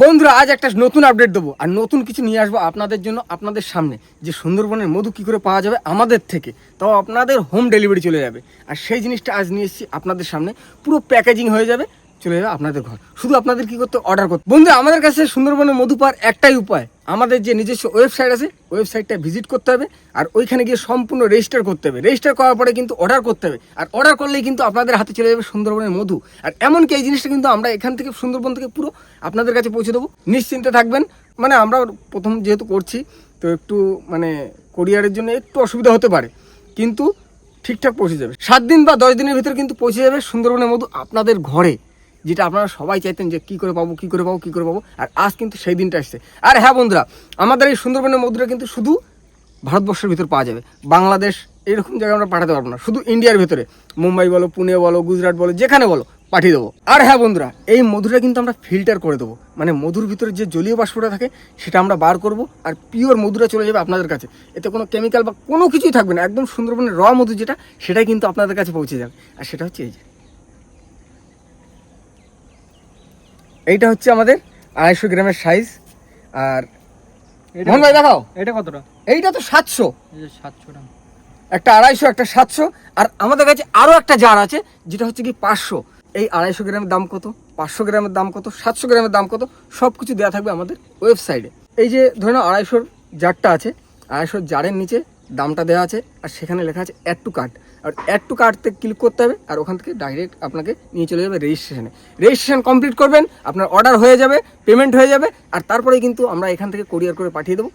বন্ধুরা, আজ একটা নতুন আপডেট দেবো। আর নতুন কিছু নিয়ে আসব আপনাদের জন্য, আপনাদের সামনে। যে সুন্দরবনের মধু কী করে পাওয়া যাবে আমাদের থেকে, তাও আপনাদের হোম ডেলিভারি চলে যাবে। আর সেই জিনিসটা আজ নিয়ে এসেছি আপনাদের সামনে। পুরো প্যাকেজিং হয়ে যাবে। চলে যাবে আপনাদের ঘর। শুধু আপনাদের কি করতে অর্ডার করতে বন্ধু, আমাদের কাছে সুন্দরবনের মধু পাওয়ার একটাই উপায়। আমাদের যে নিজস্ব ওয়েবসাইট আছে ওয়েবসাইটটা ভিজিট করতে হবে আর ওইখানে গিয়ে সম্পূর্ণ রেজিস্টার করতে হবে। রেজিস্টার করার পরে কিন্তু অর্ডার করতে হবে। আর অর্ডার করলেই কিন্তু আপনাদের হাতে চলে যাবে সুন্দরবনের মধু। আর এমনকি এই জিনিসটা কিন্তু আমরা এখান থেকে সুন্দরবন থেকে পুরো আপনাদের কাছে পৌঁছে দেবো। নিশ্চিন্তে থাকবেন। মানে আমরা প্রথম যেহেতু করছি, তো একটু মানে কোরিয়ারের জন্য একটু অসুবিধা হতে পারে। কিন্তু ঠিকঠাক পৌঁছে যাবে। সাত দিন বা দশ দিনের ভিতরে কিন্তু পৌঁছে যাবে সুন্দরবনের মধু আপনাদের ঘরে। যেটা আপনারা সবাই চাইতেন যে কী করে পাবো, কী করে পাবো, কী করে পাবো, আর আজ কিন্তু সেই দিনটা আসছে আর হ্যাঁ বন্ধুরা, আমাদের এই সুন্দরবনের মধুটা কিন্তু শুধু ভারতবর্ষের ভিতর পাওয়া যাবে। বাংলাদেশ এরকম জায়গায় আমরা পাঠাতে পারব না। শুধু ইন্ডিয়ার ভিতরে। মুম্বাই বলো, পুনে বলো, গুজরাট বলো, যেখানে বলো, পাঠিয়ে দেবো। আর হ্যাঁ বন্ধুরা, এই মধুটা কিন্তু আমরা ফিল্টার করে দেবো। মানে মধুর ভিতরে যে জলীয় বাষ্পটা থাকে, সেটা আমরা বার করব আর পিওর মধুটা চলে যাবে আপনাদের কাছে। এতে কোনো কেমিক্যাল বা কোনো কিছুই থাকবে না। একদম সুন্দরবনের র মধু যেটা, সেটাই কিন্তু আপনাদের কাছে পৌঁছে যাবে। আর সেটা হচ্ছে এই যে এইটা হচ্ছে আমাদের আড়াইশো গ্রামের সাইজ আর মোহন ভাই দেখাও। এটা কতটা? এইটা তো সাতশো। সাতশো টাকা একটা আড়াইশো একটা সাতশো আর আমাদের কাছে আরও একটা জার আছে যেটা হচ্ছে কি পাঁচশো। এই আড়াইশো গ্রামের দাম কত? পাঁচশো গ্রামের দাম কত? সাতশো গ্রামের দাম কত? সব কিছু দেওয়া থাকবে আমাদের ওয়েবসাইটে এই যে ধরে নাও আড়াইশোর জারটা আছে আড়াইশোর জারের নিচে দামটা দেওয়া আছে আর সেখানে লেখা আছে অ্যাড টু কার্ট আর অ্যাড টু কার্টতে ক্লিক করতে হবে, আর ওখান থেকে ডাইরেক্ট আপনাকে নিয়ে চলে যাবে রেজিস্ট্রেশনে রেজিস্ট্রেশন কমপ্লিট করবেন, আপনার অর্ডার হয়ে যাবে পেমেন্ট হয়ে যাবে, আর তারপরে কিন্তু আমরা এখান থেকে কোরিয়ার করে পাঠিয়ে দেবো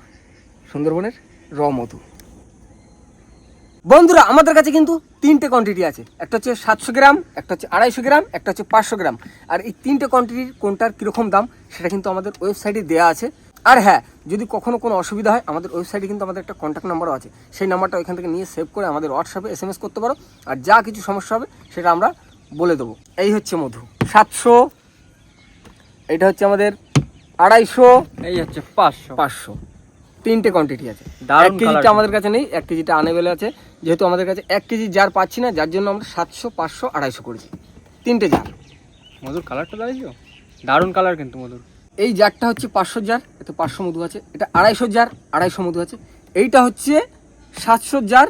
সুন্দরবনের র মধু। বন্ধুরা, আমাদের কাছে কিন্তু তিনটে কোয়ান্টিটি আছে। একটা হচ্ছে সাতশো গ্রাম, একটা হচ্ছে আড়াইশো গ্রাম, একটা হচ্ছে পাঁচশো গ্রাম। আর এই তিনটে কোয়ান্টিটির কোনটার কীরকম দাম, সেটা কিন্তু আমাদের ওয়েবসাইটে দেওয়া আছে। আর হ্যাঁ যদি কখনো কোনো অসুবিধা হয় আমাদের ওয়েবসাইটে কিন্তু আমাদের একটা কন্ট্যাক্ট নাম্বারও আছে। সেই নাম্বারটা ওইখান থেকে নিয়ে সেভ করে আমাদের হোয়াটসঅ্যাপে এস এম এস করতে পারো। আর যা কিছু সমস্যা হবে সেটা আমরা বলে দেবো। এই হচ্ছে মধু। সাতশো এটা হচ্ছে আমাদের আড়াইশো এই হচ্ছে পাঁচশো। পাঁচশো। তিনটে কোয়ান্টিটি আছে। এক কেজিটা আমাদের কাছে নেই এক কেজিটা আনেবেলে আছে। যেহেতু আমাদের কাছে এক কেজি জার পাচ্ছি না যার জন্য আমরা সাতশো পাঁচশো আড়াইশো করেছি। তিনটে জার মধুর কালারটা দাঁড়িয়েছো দারুণ কালার কিন্তু মধুর। এই জারটা হচ্ছে পাঁচশো জার এতে পাঁচশো মধু আছে। এটা আড়াইশো জার আড়াইশো মধু আছে। এইটা হচ্ছে সাতশো জার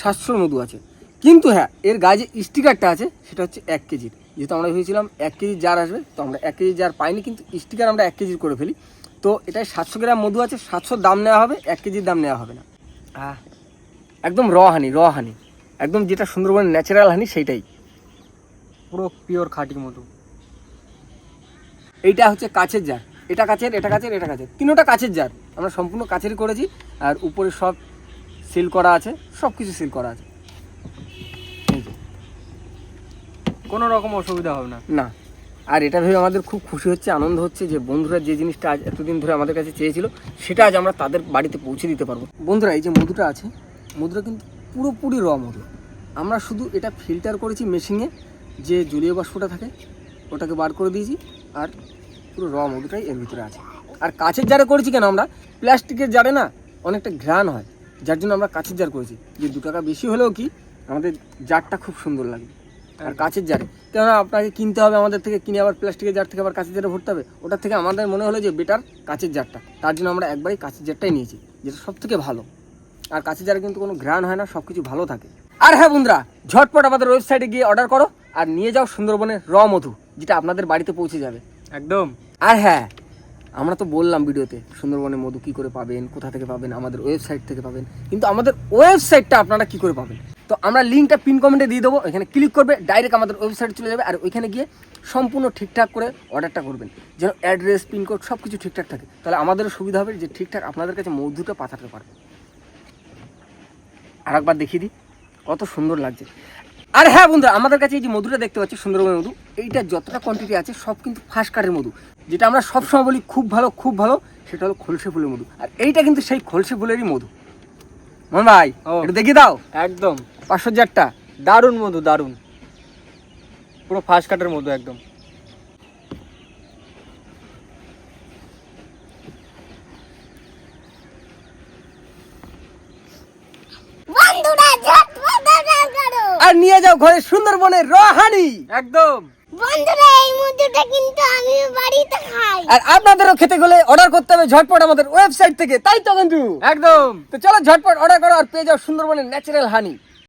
সাতশোর মধু আছে। কিন্তু হ্যাঁ এর গায়ে যে স্টিকারটা আছে সেটা হচ্ছে এক কেজির যেহেতু আমরা ভেবেছিলাম এক কেজি জার আসবে তো আমরা এক কেজি জার পাইনি কিন্তু স্টিকার আমরা এক কেজির করে ফেলি। তো এটায় সাতশো গ্রাম মধু আছে সাতশোর দাম নেওয়া হবে এক কেজির দাম নেওয়া হবে না। একদম র হানি র হানি। একদম যেটা সুন্দরবনের ন্যাচারাল হানি সেইটাই। পুরো পিওর খাঁটি মধু। এইটা হচ্ছে কাছের জার। এটা কাছের এটা কাছের এটা কাছের। তিনোটা কাছের জার। আমরা সম্পূর্ণ কাচেরই করেছি আর উপরে সব সিল করা আছে সব কিছু সিল করা আছে। কোনো রকম অসুবিধা হবে না। না। আর এটা ভেবে আমাদের খুব খুশি হচ্ছে আনন্দ হচ্ছে যে বন্ধুরা যে জিনিসটা আজ এতদিন ধরে আমাদের কাছে চেয়েছিল সেটা আজ আমরা তাদের বাড়িতে পৌঁছে দিতে পারব। বন্ধুরা এই যে মধুটা আছে মধুটা কিন্তু পুরোপুরি র মধু। আমরা শুধু এটা ফিল্টার করেছি মেশিনে যে জলীয় বাষ্পটা থাকে ওটাকে বার করে দিয়েছি। আর পুরো র মধুটাই এর ভিতরে আছে। আর কাছের জারে করেছি কেন আমরা? প্লাস্টিকের জারে না অনেকটা ঘ্রাণ হয়, যার জন্য আমরা কাছের জার করেছি। যে দু টাকা বেশি হলেও কি আমাদের জারটা খুব সুন্দর লাগে। আর কাছের জারে। কেননা আপনাকে কিনতে হবে আমাদের থেকে, কিনে আবার প্লাস্টিকের জার থেকে আবার কাঁচের জারে ভরতে হবে। ওটার থেকে আমাদের মনে হলো যে বেটার কাঁচের জারটা। তার জন্য আমরা একবারই কাঁচের জারটাই নিয়েছি, যেটা সব থেকে ভালো। আর কাছের জারে কিন্তু কোনো ঘ্রাণ হয় না সব কিছু ভালো থাকে। আর হ্যাঁ বন্ধুরা, ঝটপট আমাদের ওয়েবসাইটে গিয়ে অর্ডার করো। আর নিয়ে যাও সুন্দরবনের র মধু যেটা আপনাদের বাড়িতে পৌঁছে যাবে। একদম। আর হ্যাঁ আমরা তো বললাম ভিডিওতে সুন্দরবনে মধু কী করে পাবেন কোথা থেকে পাবেন আমাদের ওয়েবসাইট থেকে পাবেন কিন্তু আমাদের ওয়েবসাইটটা আপনারা কী করে পাবেন? তো আমরা লিঙ্কটা পিন কমেন্টে দিয়ে দেবো এখানে ক্লিক করবে ডাইরেক্ট আমাদের ওয়েবসাইটে চলে যাবে আর ওইখানে গিয়ে সম্পূর্ণ ঠিকঠাক করে অর্ডারটা করবেন। যেন অ্যাড্রেস পিনকোড সব কিছু ঠিকঠাক থাকে। তাহলে আমাদেরও সুবিধা হবে যে ঠিকঠাক আপনাদের কাছে মধুটা পাঠাতে পারবে। আর একবার দেখিয়ে দিই কত সুন্দর লাগছে। আর হ্যাঁ বন্ধু আমাদের কাছে এই যে মধুটা দেখতে পাচ্ছি সুন্দরবনের মধু এইটা যতটা কোয়ান্টিটি আছে সব কিন্তু ফার্স্ট কাঠের মধু। যেটা আমরা সবসময় বলি খুব ভালো খুব ভালো সেটা হলো খলসে ফুলের মধু। আর এইটা কিন্তু সেই খলসে ফুলেরই মধু। মন ভাই দেখি এটা দেখিয়ে দাও। একদম। পাঁচশো জারটা দারুণ মধু দারুণ। পুরো ফার্স্ট কাটের মধু একদম বন্ধুরা ঝটপট অর্ডার করো আর নিয়ে যাও ঘরে সুন্দরবনের রহানি। একদম। বন্ধুরা এই মধুটা কিন্তু আমি বাড়িতে খাই। আর আপনাদেরও খেতে গেলে অর্ডার করতে হবে ঝটপট আমাদের ওয়েবসাইট থেকে তাই তো কিন্তু একদম। তো চলো ঝটপট অর্ডার করো আর পেয়ে যাও সুন্দরবনের ন্যাচারাল হানি